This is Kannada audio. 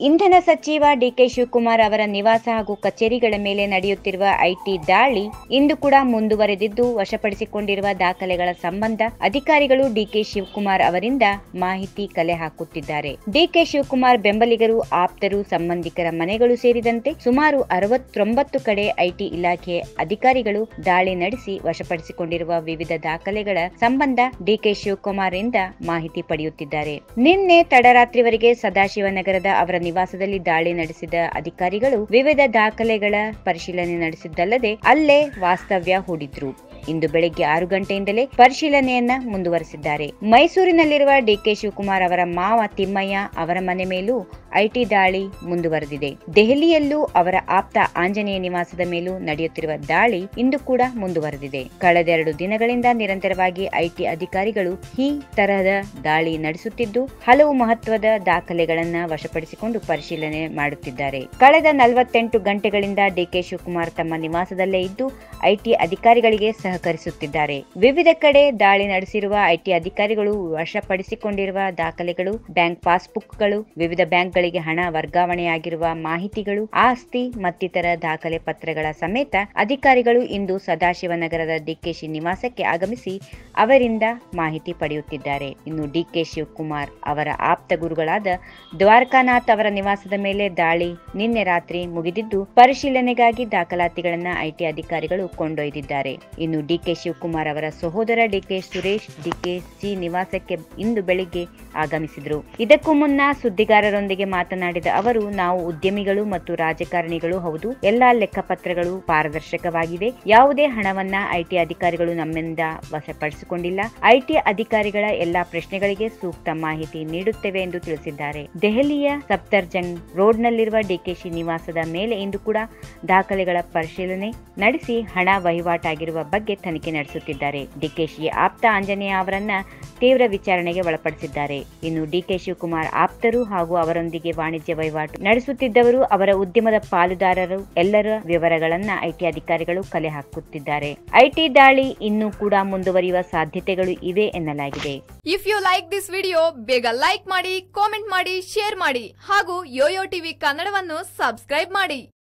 ಇಂಧನ ಸಚಿವ ಡಿಕೆ ಶಿವಕುಮಾರ್ ಅವರ ನಿವಾಸ ಹಾಗೂ ಕಚೇರಿಗಳ ಮೇಲೆ ನಡೆಯುತ್ತಿರುವ ಐಟಿ ದಾಳಿ ಇಂದು ಕೂಡ ಮುಂದುವರೆದಿದ್ದು, ವಶಪಡಿಸಿಕೊಂಡಿರುವ ದಾಖಲೆಗಳ ಸಂಬಂಧ ಅಧಿಕಾರಿಗಳು ಡಿಕೆ ಶಿವಕುಮಾರ್ ಅವರಿಂದ ಮಾಹಿತಿ ಕಲೆ ಹಾಕುತ್ತಿದ್ದಾರೆ. ಡಿಕೆ ಶಿವಕುಮಾರ್ ಬೆಂಬಲಿಗರು, ಆಪ್ತರು, ಸಂಬಂಧಿಕರ ಮನೆಗಳು ಸೇರಿದಂತೆ ಸುಮಾರು ಅರವತ್ತೊಂಬತ್ತು ಕಡೆ ಐಟಿ ಇಲಾಖೆ ಅಧಿಕಾರಿಗಳು ದಾಳಿ ನಡೆಸಿ ವಶಪಡಿಸಿಕೊಂಡಿರುವ ವಿವಿಧ ದಾಖಲೆಗಳ ಸಂಬಂಧ ಡಿಕೆ ಶಿವಕುಮಾರ್ ಇಂದ ಮಾಹಿತಿ ಪಡೆಯುತ್ತಿದ್ದಾರೆ. ನಿನ್ನೆ ತಡರಾತ್ರಿವರೆಗೆ ಸದಾಶಿವನಗರದ ಅವರ ನಿವಾಸದಲ್ಲಿ ದಾಳಿ ನಡೆಸಿದ ಅಧಿಕಾರಿಗಳು ವಿವಿಧ ದಾಖಲೆಗಳ ಪರಿಶೀಲನೆ ನಡೆಸಿದ್ದಲ್ಲದೆ ಅಲ್ಲೇ ವಾಸ್ತವ್ಯ ಹೂಡಿದ್ರು. ಇಂದು ಬೆಳಗ್ಗೆ ಆರು ಗಂಟೆಯಿಂದಲೇ ಪರಿಶೀಲನೆಯನ್ನ ಮುಂದುವರೆಸಿದ್ದಾರೆ. ಮೈಸೂರಿನಲ್ಲಿರುವ ಡಿಕೆ ಶಿವಕುಮಾರ್ ಅವರ ಮಾವ ತಿಮ್ಮಯ್ಯ ಅವರ ಮನೆ ಮೇಲೂ ಐಟಿ ದಾಳಿ ಮುಂದುವರೆದಿದೆ. ದೆಹಲಿಯಲ್ಲೂ ಅವರ ಆಪ್ತ ಆಂಜನೇಯ ನಿವಾಸದ ಮೇಲೂ ನಡೆಯುತ್ತಿರುವ ದಾಳಿ ಇಂದು ಕೂಡ ಮುಂದುವರೆದಿದೆ. ಕಳೆದೆರಡು ದಿನಗಳಿಂದ ನಿರಂತರವಾಗಿ ಐಟಿ ಅಧಿಕಾರಿಗಳು ಈ ತರಹದ ದಾಳಿ ನಡೆಸುತ್ತಿದ್ದು, ಹಲವು ಮಹತ್ವದ ದಾಖಲೆಗಳನ್ನ ವಶಪಡಿಸಿಕೊಂಡು ಪರಿಶೀಲನೆ ಮಾಡುತ್ತಿದ್ದಾರೆ. ಕಳೆದ ನಲವತ್ತೆಂಟು ಗಂಟೆಗಳಿಂದ ಡಿಕೆ ಶಿವಕುಮಾರ್ ತಮ್ಮ ನಿವಾಸದಲ್ಲೇ ಇದ್ದು, ಐಟಿ ಅಧಿಕಾರಿಗಳಿಗೆ ಸಹಕರಿಸುತ್ತಿದ್ದಾರೆ. ವಿವಿಧ ಕಡೆ ದಾಳಿ ನಡೆಸಿರುವ ಐಟಿ ಅಧಿಕಾರಿಗಳು ವಶಪಡಿಸಿಕೊಂಡಿರುವ ದಾಖಲೆಗಳು, ಬ್ಯಾಂಕ್ ಪಾಸ್ಬುಕ್ಗಳು, ವಿವಿಧ ಬ್ಯಾಂಕ್ಗಳಿಗೆ ಹಣ ವರ್ಗಾವಣೆಯಾಗಿರುವ ಮಾಹಿತಿಗಳು, ಆಸ್ತಿ ಮತ್ತಿತರ ದಾಖಲೆ ಪತ್ರಗಳ ಸಮೇತ ಅಧಿಕಾರಿಗಳು ಇಂದು ಸದಾಶಿವನಗರದ ಡಿಕೆಶಿ ನಿವಾಸಕ್ಕೆ ಆಗಮಿಸಿ ಅವರಿಂದ ಮಾಹಿತಿ ಪಡೆಯುತ್ತಿದ್ದಾರೆ. ಇನ್ನು ಡಿಕೆ ಶಿವಕುಮಾರ್ ಅವರ ಆಪ್ತ ಗುರುಗಳಾದ ದ್ವಾರಕಾನಾಥ್ ಅವರ ನಿವಾಸದ ಮೇಲೆ ದಾಳಿ ನಿನ್ನೆ ರಾತ್ರಿ ಮುಗಿದಿದ್ದು, ಪರಿಶೀಲನೆಗಾಗಿ ದಾಖಲಾತಿಗಳನ್ನ ಐಟಿ ಅಧಿಕಾರಿಗಳು ಕೊಂಡೊಯ್ದಿದ್ದಾರೆ. ಇನ್ನು ಡಿಕೆ ಶಿವಕುಮಾರ್ ಅವರ ಸಹೋದರ ಡಿಕೆ ಸುರೇಶ್ ಡಿಕೆ ಸಿ ನಿವಾಸಕ್ಕೆ ಇಂದು ಬೆಳಿಗ್ಗೆ ಆಗಮಿಸಿದರು. ಇದಕ್ಕೂ ಮುನ್ನ ಸುದ್ದಿಗಾರರೊಂದಿಗೆ ಮಾತನಾಡಿದ ಅವರು, ನಾವು ಉದ್ಯಮಿಗಳು ಮತ್ತು ರಾಜಕಾರಣಿಗಳು ಹೌದು. ಎಲ್ಲಾ ಲೆಕ್ಕಪತ್ರಗಳು ಪಾರದರ್ಶಕವಾಗಿವೆ. ಯಾವುದೇ ಹಣವನ್ನ ಐಟಿ ಅಧಿಕಾರಿಗಳು ನಮ್ಮಿಂದ ವಶಪಡಿಸಿಕೊಂಡಿಲ್ಲ. ಐಟಿ ಅಧಿಕಾರಿಗಳ ಎಲ್ಲಾ ಪ್ರಶ್ನೆಗಳಿಗೆ ಸೂಕ್ತ ಮಾಹಿತಿ ನೀಡುತ್ತೇವೆ ಎಂದು ತಿಳಿಸಿದ್ದಾರೆ. ದೆಹಲಿಯ ರೋಡ್ ರೋಡ್ನಲ್ಲಿರುವ ಡಿಕೆಶಿ ನಿವಾಸದ ಮೇಲೆ ಇಂದು ಕೂಡ ದಾಖಲೆಗಳ ಪರಿಶೀಲನೆ ನಡೆಸಿ ಹಣ ವಹಿವಾಟಾಗಿರುವ ಬಗ್ಗೆ ತನಿಖೆ ನಡೆಸುತ್ತಿದ್ದಾರೆ. ಡಿಕೆಶಿ ಆಪ್ತ ಆಂಜನೇಯ ಅವರನ್ನ ತೀವ್ರ ವಿಚಾರಣೆಗೆ ಒಳಪಡಿಸಿದ್ದಾರೆ. ಇನ್ನು ಡಿಕೆ ಶಿವಕುಮಾರ್ ಆಪ್ತರು ಹಾಗೂ ಅವರೊಂದಿಗೆ ವಾಣಿಜ್ಯ ವಹಿವಾಟು ನಡೆಸುತ್ತಿದ್ದವರು, ಅವರ ಉದ್ಯಮದ ಪಾಲುದಾರರು ಎಲ್ಲರ ವಿವರಗಳನ್ನ ಐಟಿ ಅಧಿಕಾರಿಗಳು ಕಲೆ ಹಾಕುತ್ತಿದ್ದಾರೆ. ಐಟಿ ದಾಳಿ ಇನ್ನೂ ಕೂಡ ಮುಂದುವರಿಯುವ ಸಾಧ್ಯತೆಗಳು ಇವೆ ಎನ್ನಲಾಗಿದೆ. If you like this video ಬೇಗ ಲೈಕ್ ಮಾಡಿ ಕಾಮೆಂಟ್ ಮಾಡಿ ಶೇರ್ ಮಾಡಿ ಹಾಗೂ ಯೋಯೋ ಟಿವಿ ಕನ್ನಡವನ್ನು ಸಬ್ಸ್ಕ್ರೈಬ್ ಮಾಡಿ.